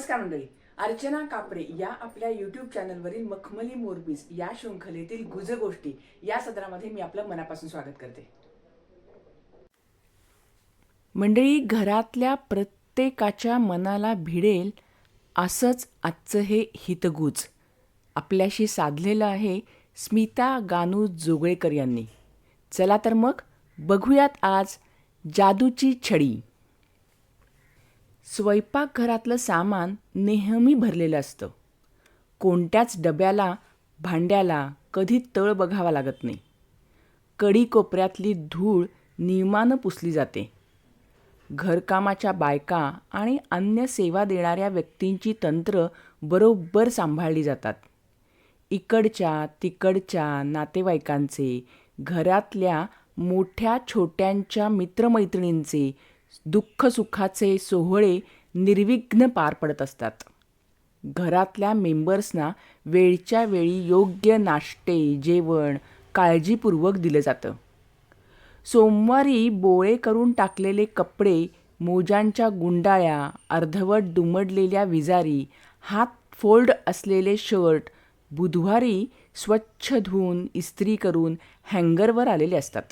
नमस्कार मंडळी. अर्चना कापरे या आपल्या युट्यूब चॅनलवरील मखमली मोरबीस या शृंखलेतील गुज गोष्टी या सदरामध्ये मी आपलं मनापासून स्वागत करते. मंडळी घरातल्या प्रत्येकाच्या मनाला भिडेल असंच आजचं हे हितगुज. आपल्याशी साधलेलं आहे स्मिता गानू जोगळेकर यांनी. चला तर मग बघूयात आज जादूची छडी. स्वयंपाकघरातलं सामान नेहमी भरलेलं असतं. कोणत्याच डब्याला भांड्याला कधी तळ बघावा लागत नाही. कडी कोपऱ्यातली धूळ नियमानं पुसली जाते. घरकामाच्या बायका आणि अन्य सेवा देणाऱ्या व्यक्तींची तंत्र बरोबर सांभाळली जातात. इकडच्या तिकडच्या नातेवाईकांचे घरातल्या मोठ्या छोट्यांच्या मित्रमैत्रिणींचे दुःखसुखाचे सोहळे निर्विघ्न पार पडत असतात. घरातल्या मेंबर्सना वेळच्या वेळी योग्य नाश्ते जेवण काळजीपूर्वक दिलं जातं. सोमवारी बोळे करून टाकलेले कपडे मोजांच्या गुंडाळ्या अर्धवट दुमडलेल्या विजारी हात फोल्ड असलेले शर्ट बुधवारी स्वच्छ धुवून इस्त्री करून हँगरवर आलेले असतात.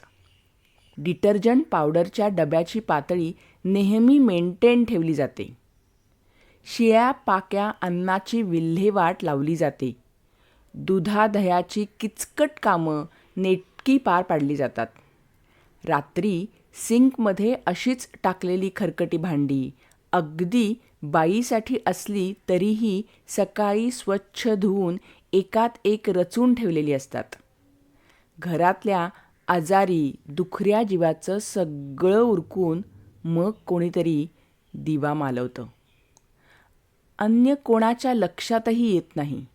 डिटर्जंट पावडरच्या डब्याची पातळी नेहमी मेंटेन ठेवली जाते. शिळ्या पाक्या अन्नाची विल्हेवाट लावली जाते. दुधादह्याची किचकट कामं नेटकी पार पाडली जातात. रात्री सिंकमध्ये अशीच टाकलेली खरकटी भांडी अगदी बाईसाठी असली तरीही सकाळी स्वच्छ धुवून एकात एक रचून ठेवलेली असतात. घरातल्या आजारी दुखऱ्या जीवाचं सगळं उरकून मग कोणीतरी दिवा मालवतं. अन्य कोणाच्या लक्षातही येत नाही.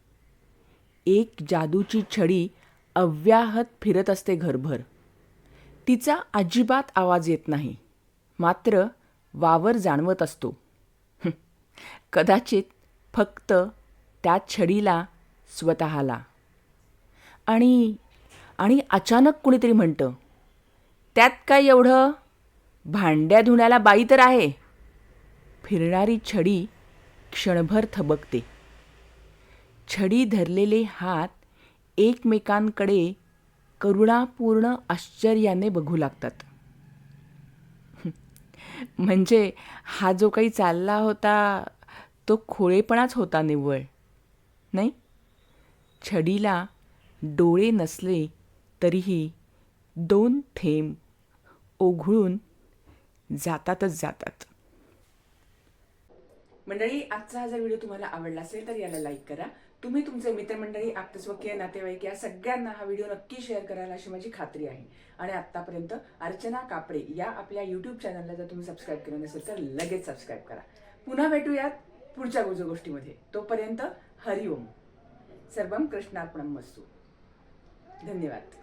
एक जादूची छडी अव्याहत फिरत असते घरभर. तिचा अजिबात आवाज येत नाही. मात्र वावर जाणवत असतो. कदाचित फक्त त्या छडीला स्वतःला. आणि आणि अचानक कुणीतरी म्हणतं त्यात काय एवढं? भांड्या धुण्याला बाई तर आहे. फिरणारी छडी क्षणभर थबकते. छडी धरलेले हात एकमेकांकडे करुणापूर्ण आश्चर्याने बघू लागतात. म्हणजे हा जो काही चालला होता तो खोळेपणाच होता निव्वळ नाही? छडीला डोळे नसले तरीही दोन थेंब ओघळून जातातच जातात. मंडळी आजचा हा जर व्हिडिओ तुम्हाला आवडला असेल तर याला लाईक करा. तुम्ही तुमचे मित्रमंडळी आप्तस्वकीय नातेवाईक या सगळ्यांना हा व्हिडिओ नक्की शेअर कराल अशी माझी खात्री आहे. आणि आत्तापर्यंत अर्चना कापडे या आपल्या यूट्यूब चॅनलला जर तुम्ही सबस्क्राईब केलं नसेल तर लगेच सबस्क्राईब करा. पुन्हा भेटूयात पुढच्या गुजो गोष्टीमध्ये. तोपर्यंत हरिओम. सर्वम कृष्णार्पणम मस्तू. धन्यवाद.